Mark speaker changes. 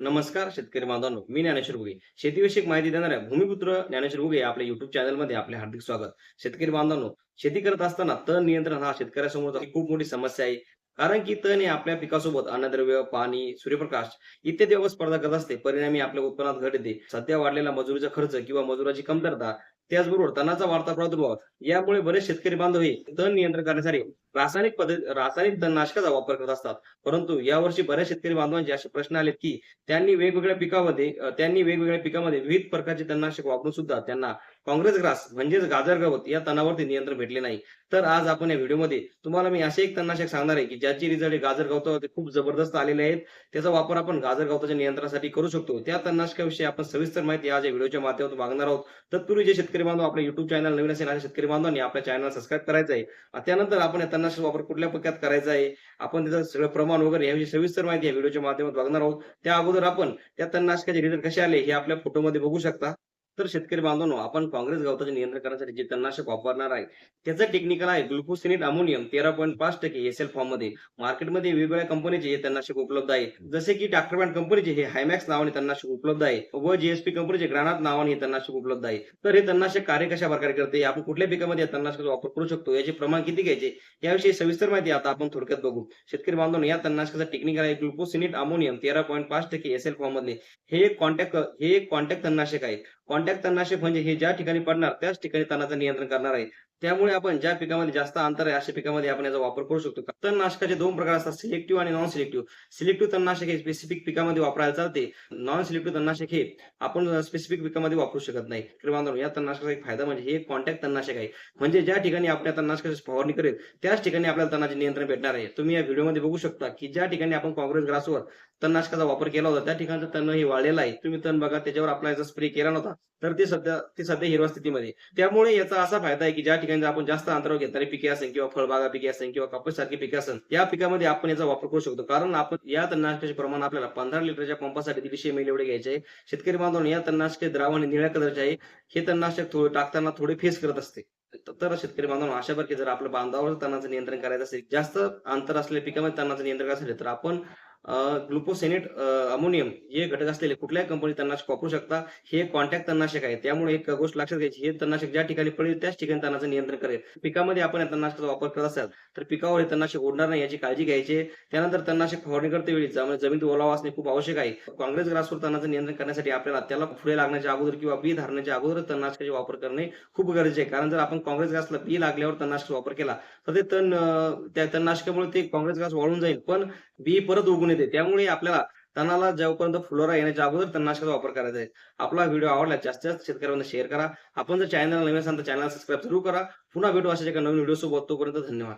Speaker 1: नमस्कार शेतकरी बांधवांनो मी ज्ञानेश्वर बुगे शेतीविषयक माहिती देणाऱ्या भूमिपुत्र ज्ञानेश्वर बुगे आपल्या युट्यूब चॅनलमध्ये आपले हार्दिक स्वागत. शेतकरी बांधवांनो शेती करत असताना तण नियंत्रण हा शेतकऱ्यासमोर खूप मोठी समस्या आहे. कारण की तण हे आपल्या पिकासोबत अन्नद्रव्य पाणी सूर्यप्रकाश इत्यादी बाबत स्पर्धा करत असते. परिणामी आपल्या उत्पन्नात घट येते. सध्या वाढलेला मजुरीचा खर्च किंवा मजुराची कमतरता त्याचबरोबर तणाचा वाढता प्रादुर्भाव यामुळे बरेच शेतकरी बांधव हे तण नियंत्रण करण्यासाठी रासायनिक पद्धत रासायनिक तणनाशकाचा वापर करत असतात. परंतु यावर्षी बऱ्याच शेतकरी बांधवांचे असे प्रश्न आलेत की त्यांनी वेगवेगळ्या पिकामध्ये त्यांनी वेगवेगळ्या पिकामध्ये विविध प्रकारचे तणनाशक वापरून सुद्धा त्यांना काँग्रेस ग्रास म्हणजेच गाजर गवत या तणावरती नियंत्रण भेटले नाही. तर आज आपण या व्हिडिओमध्ये तुम्हाला मी असे एक तणनाशक सांगणार आहे की ज्याचे रिझल्ट गाजर गवतावरती खूप जबरदस्त आलेले आहेत. त्याचा वापर आपण गाजर गवताच्या नियंत्रणासाठी करू शकतो. त्या तणनाशकाविषयी आपण सविस्तर माहिती आज या व्हिडिओच्या माध्यमातून मागणार आहोत. तत्पूर्वी जे शेतकरी बांधव आपल्या युट्यूब चॅनल नवीन असेल अशा शेतकरी बांधवांनी आपल्या चॅनल सबस्क्राईब करायचं आहे त्यानंतर आपण या तणनाशक वापर कुठल्या पक्क्यात करायचा आहे? आपण त्याचं सगळं प्रमाण वगैरे याविषयी सविस्तर माहिती या व्हिडिओच्या माध्यमातून बघणार आहोत. त्या अगोदर आपण त्या तणनाशकाचे रिझल्ट कसे आले हे आपल्या फोटोमध्ये बघू शकता. तर शेतकरी बांधवांनो आपण काँग्रेस गवताचे नियंत्रण करण्यासाठी जे तणनाशक वापरणार आहे त्याचं टेक्निकल आहे ग्लुकोसिनेट अमोनियम तेरा पॉईंट पाच टक्के एस एल फॉर्ममध्ये. मार्केटमध्ये वेगवेगळ्या कंपनीचे हे तणनाशक उपलब्ध आहे. जसे की डॉक्टर बँड कंपनीचे हे हायमॅक्स नावाने तणनाशक उपलब्ध आहे व जीएसपी कंपनीचे ग्रानात नावाने हे तणनाशक उपलब्ध आहे. तर हे तणनाशक कार्य कशा प्रकारे करते आपण कुठल्या पिकामध्ये या तणनाशकाचा वापर करू शकतो? याचे प्रमाण किती घ्यायचे? याविषयी सविस्तर माहिती आता आपण थोडक्यात बघू. शेतकरी बांधवांनो या तणनाशकाचा टेक्निकल आहे ग्लुकोसिनेट अमोनियम तेरा पॉईंट पाच टक्के एस एल फॉर्ममध्ये हे एक कॉन्टॅक्ट हे एक कॉन्टॅक्ट तणनाशक आहे. कॉन्टॅक्ट तणनाशक म्हणजे हे ज्या ठिकाणी पडणार त्याच ठिकाणी तणाचं नियंत्रण करणार आहे. त्यामुळे आपण ज्या पिकामध्ये जास्त अंतर आहे अशा पिकामध्ये आपण याचा वापर करू शकतो. तणनाशकाचे दोन प्रकार असतात सिलेक्टिव्ह आणि नॉन सिलेक्टिव्ह सिलेक्टिव्ह तणनाशक हे स्पेसिफिक पिकामध्ये वापरायला चालते. नॉन सिलेक्टिव्ह तणनाशक हे आपण स्पेसिफिक पिकामध्ये वापरू शकत नाही. तर बांधव या तणनाशकाचा एक फायदा म्हणजे हे कॉन्टॅक्ट तणनाशक आहे. म्हणजे ज्या ठिकाणी आपल्या तणनाशकाची फवारणी करेल त्याच ठिकाणी आपल्याला तणाचे नियंत्रण भेटणार आहे. तुम्ही या व्हिडिओमध्ये बघू शकता की ज्या ठिकाणी आपण काँग्रेस ग्रासवर तणनाशकाचा वापर केला होता त्या ठिकाणचं तण हे वाढलेलं आहे. तुम्ही तण बघा त्याच्यावर आपला याचा स्प्रे केला नव्हता. तर ते सध्या ते सध्या हिरवा स्थितीमध्ये त्यामुळे याचा असा फायदा आहे की ज्या ठिकाणी आपण जास्त अंतरावर घेतणारी पिके असेल किंवा फळबागा पिके असेल किंवा कापूस सारखी पिके असेल या पिकामध्ये आपण याचा वापर करू शकतो. कारण आपण या तणनाशकाचे प्रमाण आपल्याला पंधरा लिटरच्या पंपासाठी दीडशे मिली एवढे घ्यायचे आहे. शेतकरी बांधवांनो या तणनाशके द्रावण निळ्या कलरचे आहे. हे तणनाशक थोडे टाकताना थोडे फेस करत असते. तर शेतकरी बांधवांना अशा प्रकारे जर आपल्या बांधावर तणाचं नियंत्रण करायचं असेल जास्त अंतर असलेल्या पिकामध्ये तणाचं नियंत्रण असेल तर आपण ग्लुकोसेनेट अमोनियम हे घटक असलेले कुठल्याही कंपनी तणनाशक वापरू शकता. हे कॉन्टॅक्ट तणनाशक आहे. त्यामुळे एक गोष्ट लक्षात घ्यायची हे तणनाशक ज्या ठिकाणी पडेल त्याच ठिकाणी तणाचं नियंत्रण करेल. पिकामध्ये आपण या तणनाशकाचा वापर करत असाल तर पिकावर हे तणनाशक उडणार नाही याची काळजी घ्यायची. त्यानंतर तणनाशक फवारणी करते वेळी जमीन ओलावा असणे खूप आवश्यक आहे. काँग्रेस ग्रासवर तणाचं नियंत्रण करण्यासाठी आपल्याला त्याला फुले लागण्याच्या अगोदर किंवा बी धरण्याच्या अगोदर तणनाशकाचे वापर करणे खूप गरजेचे आहे. कारण जर आपण काँग्रेस ग्रासला बी लागल्यावर तणनाशक वापर केला तर ते तण त्या तणनाशकामुळे ते काँग्रेस ग्रास वाळून जाईल. पण बी परत उगून येते. त्यामुळे आपल्याला तणाला जेव्हापर्यंत फुलोरा येण्याच्या अगोदर तणनाशकाचा वापर करायचा आहे. आपला व्हिडिओ आवडला जास्तीत जास्त शेतकऱ्यांना शेअर करा. आपण जर चॅनल नवीन असाल तर चॅनल सबस्क्राईब जरूर करा. पुन्हा भेटू अशा एका नवीन व्हिडिओ सोबत. तोपर्यंत धन्यवाद.